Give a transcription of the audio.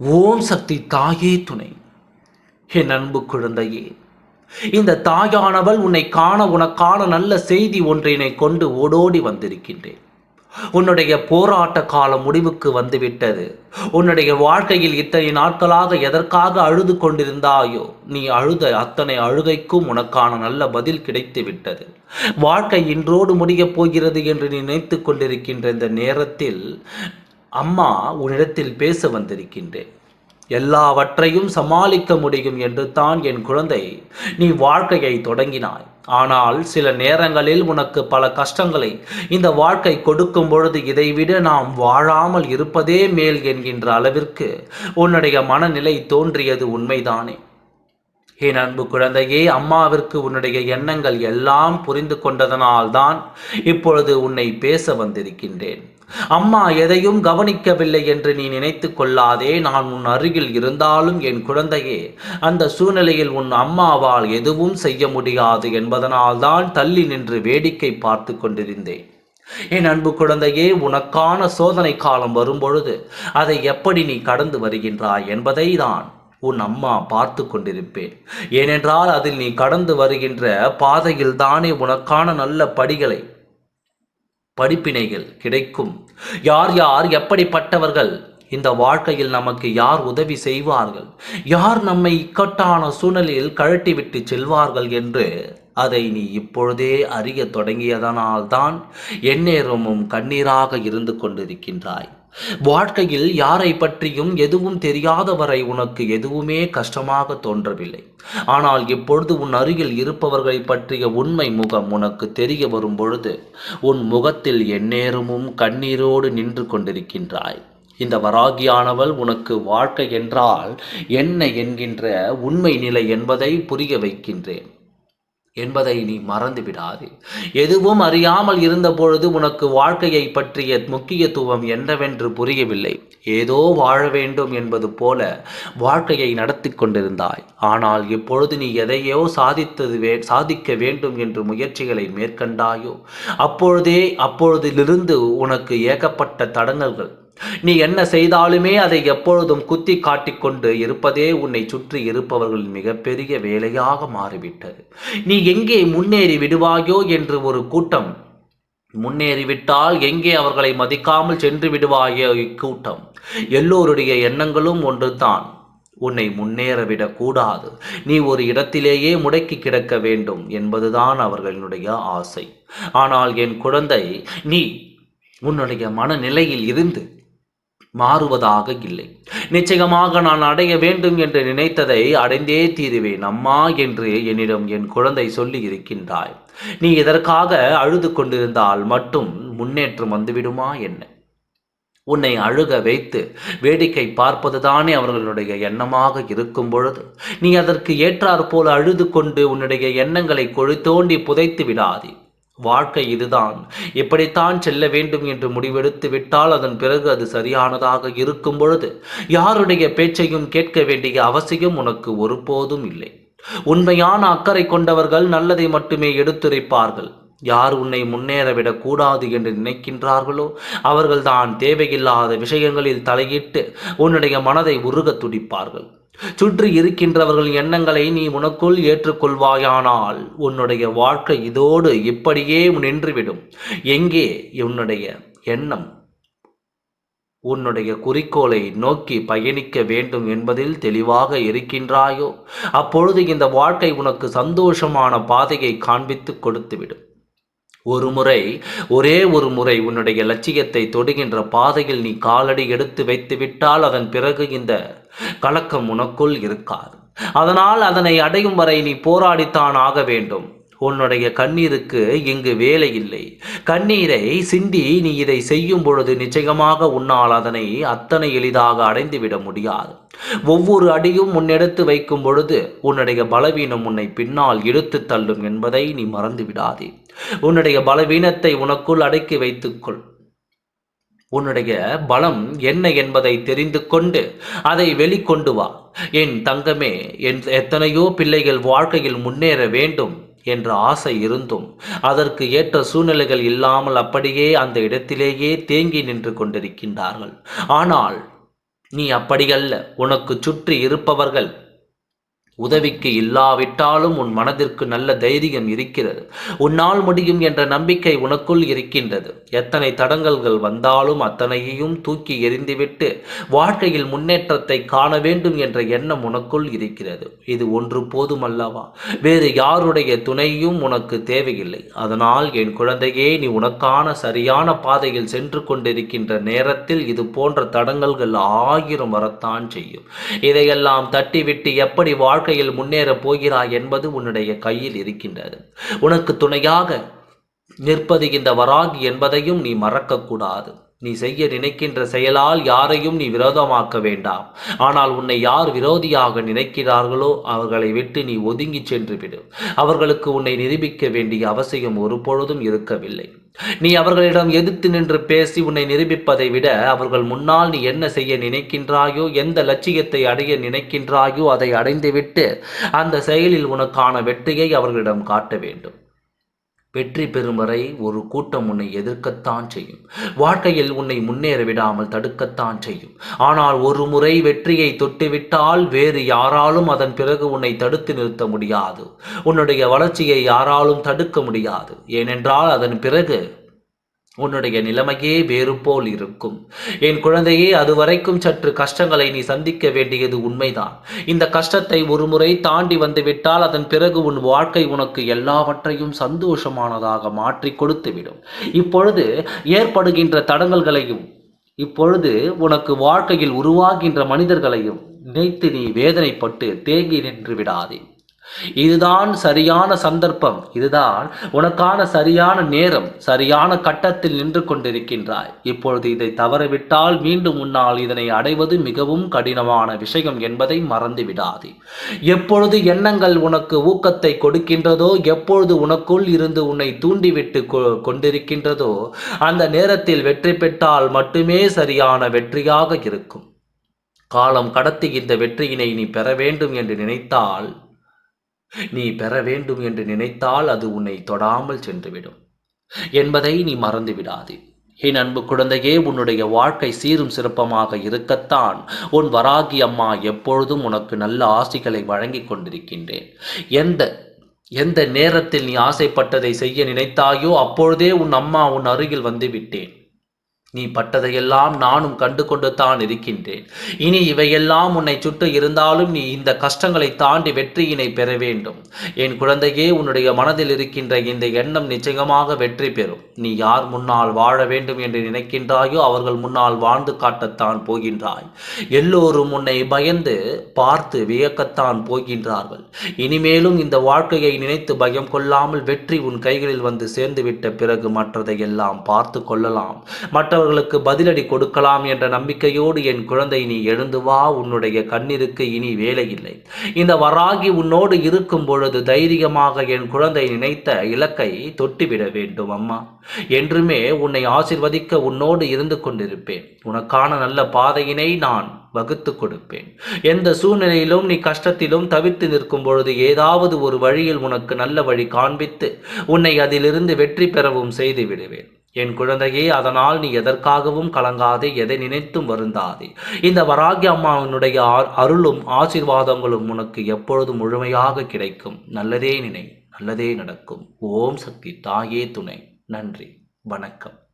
ஓம் சக்தி தாயே துணை. என் அன்பு குழந்தையே இந்த தாயானவள் உன்னை காண உனக்கான நல்ல செய்தி ஒன்றினை கொண்டு ஓடோடி வந்திருக்கின்றேன். உன்னுடைய போராட்ட காலம் முடிவுக்கு வந்துவிட்டது. உன்னுடைய வாழ்க்கையில் இத்தனை நாட்களாக எதற்காக அழுது கொண்டிருந்தாயோ நீ அழுத அத்தனை அழுகைக்கும் உனக்கான நல்ல பதில் கிடைத்து விட்டது வாழ்க்கை இன்றோடு முடியப் போகிறது என்று நீ நினைத்து கொண்டிருக்கின்ற இந்த நேரத்தில் அம்மா உன்னிடத்தில் பேச வந்திருக்கின்றேன். எல்லாவற்றையும் சமாளிக்க முடியும் என்று தான் என் குழந்தை நீ வாழ்க்கையை தொடங்கினாய். ஆனால் சில நேரங்களில் உனக்கு பல கஷ்டங்களை இந்த வாழ்க்கை கொடுக்கும் பொழுது இதைவிட நாம் வாழாமல் இருப்பதே மேல் என்கின்ற அளவிற்கு உன்னுடைய மனநிலை தோன்றியது உண்மைதானே. என் அன்பு குழந்தையே அம்மாவிற்கு உன்னுடைய எண்ணங்கள் எல்லாம் புரிந்து கொண்டதனால்தான் இப்பொழுது உன்னை பேச வந்திருக்கின்றேன். அம்மா எதையும் கவனிக்கவில்லை என்று நீ நினைத்து கொள்ளாதே நான் உன் அருகில் இருந்தாலும் என் குழந்தையே. அந்த சூழ்நிலையில் உன் அம்மாவால் எதுவும் செய்ய முடியாது என்பதனால்தான் தள்ளி நின்று வேடிக்கை பார்த்து கொண்டிருந்தேன். என் அன்பு குழந்தையே உனக்கான சோதனை காலம் வரும்பொழுது அதை எப்படி நீ கடந்து வருகின்றாய் என்பதை தான் உன் அம்மா பார்த்து கொண்டிருப்பேன். ஏனென்றால் அதில் நீ கடந்து வருகின்ற பாதையில் தானே உனக்கான நல்ல படிகளை படிப்பினைகள் கிடைக்கும். யார் யார் எப்படிப்பட்டவர்கள்? இந்த வாழ்க்கையில் நமக்கு யார் உதவி செய்வார்கள்? யார் நம்மை இக்கட்டான சூழ்நிலையில் கழட்டிவிட்டு செல்வார்கள் என்று அதை நீ இப்பொழுதே அறிய தொடங்கியதனால்தான் எந்நேரமும் கண்ணீராக இருந்து கொண்டிருக்கின்றாய். வாழ்க்கையில் யாரை பற்றியும் எதுவும் தெரியாதவரை உனக்கு எதுவுமே கஷ்டமாக தோன்றவில்லை. ஆனால் இப்பொழுது உன் அருகில் இருப்பவர்களை பற்றிய உண்மை முகம் உனக்கு தெரிய வரும் பொழுது உன் முகத்தில் எந்நேரமும் கண்ணீரோடு நின்று கொண்டிருக்கின்றாய். இந்த வராகியானவள் உனக்கு வாழ்க்கை என்றால் என்ன என்கின்ற உண்மை நிலை என்பதை புரிய வைக்கின்றேன். என்பதை நீ மறந்துவிடாதே. எதுவும் அறியாமல் இருந்தபொழுது உனக்கு வாழ்க்கையை பற்றிய முக்கியத்துவம் என்னவென்று புரியவில்லை. ஏதோ வாழ வேண்டும் என்பது போல வாழ்க்கையை நடத்தி கொண்டிருந்தாய். ஆனால் இப்பொழுது நீ எதையோ சாதித்தது வே சாதிக்க வேண்டும் என்று முயற்சிகளை மேற்கண்டாயோ அப்பொழுதே அப்பொழுதிலிருந்து உனக்கு ஏகப்பட்ட தடங்கல்கள் நீ என்ன செய்தாலுமே அதை எப்பொழுதும் குத்தி காட்டிக்கொண்டு இருப்பதே உன்னை சுற்றி இருப்பவர்களின் மிகப்பெரிய வேலையாக மாறிவிட்டது. நீ எங்கே முன்னேறி விடுவாயோ என்று ஒரு கூட்டம் முன்னேறிவிட்டால் எங்கே அவர்களை மதிக்காமல் சென்று விடுவாயோ இக்கூட்டம். எல்லோருடைய எண்ணங்களும் ஒன்றுதான். உன்னை முன்னேறவிடக் கூடாது நீ ஒரு இடத்திலேயே முடக்கி கிடக்க வேண்டும் என்பதுதான் அவர்களினுடைய ஆசை. ஆனால் என் குழந்தை நீ உன்னுடைய மனநிலையில் இருந்து மாறுவதாக இல்லை. நிச்சயமாக நான் அடைய வேண்டும் என்று நினைத்ததை அடைந்தே தீருவேன். அம்மா என்று என்னிடம் என் குழந்தை சொல்லி இருக்கின்றாய். நீ இதற்காக அழுது கொண்டிருந்தால் மட்டும் முன்னேற்றம் வந்துவிடுமா என்ன? உன்னை அழுக வைத்து வேடிக்கை பார்ப்பதுதானே அவர்களுடைய எண்ணமாக இருக்கும் பொழுது. நீ அதற்கு ஏற்றாற்போல் அழுது கொண்டு உன்னுடைய எண்ணங்களை கொழுத்தோண்டி புதைத்து விடாதே. வாழ்க்கை இதுதான். எப்படித்தான் செல்ல வேண்டும் என்று முடிவெடுத்து விட்டால் அதன் பிறகு அது சரியானதாக இருக்கும் பொழுது யாருடைய பேச்சையும் கேட்க வேண்டிய அவசியம் உனக்கு ஒருபோதும் இல்லை. உண்மையான அக்கறை கொண்டவர்கள் நல்லதை மட்டுமே எடுத்துரைப்பார்கள். யார் உன்னை முன்னேறவிடக் கூடாது என்று நினைக்கின்றார்களோ அவர்கள்தான் தேவையில்லாத விஷயங்களில் தலையிட்டு உன்னுடைய மனதை உருகத் துடிப்பார்கள். சுற்றி இருக்கின்றவர்கள் எண்ணங்களை நீ உனக்குள் ஏற்றுக்கொள்வாயானால் உன்னுடைய வாழ்க்கை இதோடு இப்படியே நின்றுவிடும். எங்கே உன்னுடைய எண்ணம்? உன்னுடைய குறிக்கோளை நோக்கி பயணிக்க வேண்டும் என்பதில் தெளிவாக இருக்கின்றாயோ? அப்பொழுது இந்த வாழ்க்கை உனக்கு சந்தோஷமான பாதையை காண்பித்து கொடுத்துவிடும். ஒரு முறை ஒரே ஒரு முறை உன்னுடைய லட்சியத்தை தொடுகின்ற பாதையில் நீ காலடி எடுத்து வைத்து விட்டால் அதன் பிறகு இந்த கலக்கம் உனக்குள் இருக்காது. அதனால் அதனை அடையும் வரை நீ போராடித்தான் ஆக வேண்டும். உன்னுடைய கண்ணீருக்கு இங்கு வேலை இல்லை. கண்ணீரை சிந்தி நீ இதை செய்யும் பொழுது நிச்சயமாக உன்னால் அதனை அத்தனை எளிதாக அடைந்துவிட முடியாது. ஒவ்வொரு அடியும் முன்னெடுத்து வைக்கும் பொழுது உன்னுடைய பலவீனம் உன்னை பின்னால் இழுத்து தள்ளும் என்பதை நீ மறந்து விடாதே உன்னுடைய பலவீனத்தை உனக்குள் அடக்கி வைத்துக்கொள். உன்னுடைய பலம் என்ன என்பதை தெரிந்து கொண்டு அதை வெளிக்கொண்டு வா. என் தங்கமே என் எத்தனையோ பிள்ளைகள் வாழ்க்கையில் முன்னேற வேண்டும் என்ற ஆசை இருந்தும் அதற்கு ஏற்ற சூழ்நிலைகள் இல்லாமல் அப்படியே அந்த இடத்திலேயே தேங்கி நின்று கொண்டிருக்கின்றார்கள். ஆனால் நீ அப்படியல்ல. உனக்கு சுற்றி இருப்பவர்கள் உதவிக்கு இல்லாவிட்டாலும் உன் மனதிற்கு நல்ல தைரியம் இருக்கிறது. உன்னால் முடியும் என்ற நம்பிக்கை உனக்குள் இருக்கின்றது. எத்தனை தடங்கல்கள் வந்தாலும் அத்தனையையும் தூக்கி எறிந்துவிட்டு வாழ்க்கையில் முன்னேற்றத்தை காண வேண்டும் என்ற எண்ணம் உனக்குள் இருக்கிறது. இது ஒன்று போதும் அல்லவா வேறு யாருடைய துணையும் உனக்கு தேவையில்லை. அதனால் என் குழந்தையே நீ உனக்கான சரியான பாதையில் சென்று கொண்டிருக்கின்ற நேரத்தில் இது போன்ற தடங்கல்கள் ஆயிரம் வரத்தான் செய்யும். இதையெல்லாம் தட்டிவிட்டு எப்படி வாழ்க்கை வாழ்க்கையில் முன்னேறப் போகிறாய் என்பது உன்னுடைய கையில் இருக்கின்றது. உனக்கு துணையாக நிற்பது இந்த வராகி என்பதையும் நீ மறக்கக்கூடாது. நீ செய்ய நினைக்கின்ற செயலால் யாரையும் நீ விரோதமாக்க வேண்டாம். ஆனால் உன்னை யார் விரோதியாக நினைக்கிறார்களோ அவர்களை விட்டு நீ ஒதுங்கி சென்று விடு. அவர்களுக்கு உன்னை நிரூபிக்க வேண்டிய அவசியம் ஒரு பொழுதும் இருக்கவில்லை. நீ அவர்களிடம் எதிர்த்து நின்று பேசி உன்னை நிரூபிப்பதை விட அவர்கள் முன்னால் நீ என்ன செய்ய நினைக்கின்றாயோ எந்த லட்சியத்தை அடைய நினைக்கின்றாயோ அதை அடைந்துவிட்டு அந்த செயலில் உனக்கான வெற்றியை அவர்களிடம் காட்ட வேண்டும். வெற்றி பெறும் வரை ஒரு கூட்டம் உன்னை எதிர்க்கத்தான் செய்யும். வாழ்க்கையில் உன்னை முன்னேற விடாமல் தடுக்கத்தான் செய்யும். ஆனால் ஒரு முறை வெற்றியை தொட்டுவிட்டால் வேறு யாராலும் அதன் பிறகு உன்னை தடுத்து நிறுத்த முடியாது. உன்னுடைய வளர்ச்சியை யாராலும் தடுக்க முடியாது. ஏனென்றால் அதன் பிறகு உன்னுடைய நிலைமையே வேறு போல் இருக்கும். என் குழந்தையே அதுவரைக்கும் சற்று கஷ்டங்களை நீ சந்திக்க வேண்டியது உண்மைதான். இந்த கஷ்டத்தை ஒரு முறை தாண்டி வந்துவிட்டால் அதன் பிறகு உன் வாழ்க்கை உனக்கு எல்லாவற்றையும் சந்தோஷமானதாக மாற்றி கொடுத்துவிடும். இப்பொழுது ஏற்படுகின்ற தடங்கல்களையும் இப்பொழுது உனக்கு வாழ்க்கையில் உருவாகின்ற மனிதர்களையும் நினைத்து நீ வேதனைப்பட்டு தேங்கி நின்று விடாதே. இதுதான் சரியான சந்தர்ப்பம். இதுதான் உனக்கான சரியான நேரம் சரியான கட்டத்தில் நின்று கொண்டிருக்கின்றாய். இப்பொழுது இதை தவறவிட்டால் மீண்டும் உன்னால் இதனை அடைவது மிகவும் கடினமான விஷயம் என்பதை மறந்து விடாதே. எப்பொழுது எண்ணங்கள் உனக்கு ஊக்கத்தை கொடுக்கின்றதோ எப்பொழுது உனக்குள் இருந்து உன்னை தூண்டிவிட்டு கொண்டிருக்கின்றதோ அந்த நேரத்தில் வெற்றி பெற்றால் மட்டுமே சரியான வெற்றியாக இருக்கும். காலம் கடத்தி இந்த வெற்றியினை நீ பெற வேண்டும் என்று நினைத்தால் நீ பெற வேண்டும் என்று நினைத்தால் அது உன்னை தொடாமல் சென்றுவிடும். என்பதை நீ மறந்து விடாது. என் அன்பு குழந்தையே உன்னுடைய வாழ்க்கை சீரும் சிறப்பமாக இருக்கத்தான். உன் வராகி அம்மா எப்பொழுதும் உனக்கு நல்ல ஆசிகளை வழங்கி கொண்டிருக்கின்றேன். எந்த எந்த நேரத்தில் நீ ஆசைப்பட்டதை செய்ய நினைத்தாயோ அப்பொழுதே உன் அம்மா உன் அருகில் வந்து விட்டேன். நீ பட்டதையெல்லாம் நானும் கண்டு கொண்டு தான் இருக்கின்றேன். இனி இவையெல்லாம் உன்னை சுட்டு இருந்தாலும் நீ இந்த கஷ்டங்களை தாண்டி வெற்றியினை பெற வேண்டும். என் குழந்தையே உன்னுடைய மனதில் இருக்கின்ற இந்த எண்ணம் நிச்சயமாக வெற்றி பெறும். நீ யார் முன்னால் வாழ வேண்டும் என்று நினைக்கின்றாயோ அவர்கள் முன்னால் வாழ்ந்து காட்டத்தான் போகின்றாய். எல்லோரும் உன்னை பயந்து பார்த்து வியக்கத்தான் போகின்றார்கள். இனிமேலும் இந்த வாழ்க்கையை நினைத்து பயம் கொள்ளாமல் வெற்றி உன் கைகளில் வந்து சேர்ந்துவிட்ட பிறகு பிறகு மற்றதையெல்லாம் பார்த்து கொள்ளலாம். மற்ற கேட்டவர்களுக்கு பதிலடி கொடுக்கலாம் என்ற நம்பிக்கையோடு என் குழந்தை நீ எழுந்து வா உன்னுடைய கண்ணிற்கு இனி வேலையில்லை. இந்த வராகி உன்னோடு இருக்கும் பொழுது தைரியமாக என் குழந்தை நினைத்த இலக்கை தொட்டுவிட வேண்டும் அம்மா. என்றுமே உன்னை ஆசிர்வதிக்க உன்னோடு இருந்து கொண்டிருப்பேன். உனக்கான நல்ல பாதையினை நான் வகுத்து கொடுப்பேன். எந்த சூழ்நிலையிலும் நீ கஷ்டத்திலும் தவிர்த்து நிற்கும் பொழுது ஏதாவது ஒரு வழியில் உனக்கு நல்ல வழி காண்பித்து உன்னை அதிலிருந்து வெற்றி பெறவும் செய்து விடுவேன். என் குழந்தையே அதனால் நீ எதற்காகவும் கலங்காதே எதை நினைத்தும் வருந்தாதே. இந்த வராகி அம்மாவினுடைய அருளும் ஆசிர்வாதங்களும் உனக்கு எப்பொழுதும் முழுமையாக கிடைக்கும். நல்லதே நினை நல்லதே நடக்கும். ஓம் சக்தி தாயே துணை. நன்றி வணக்கம்.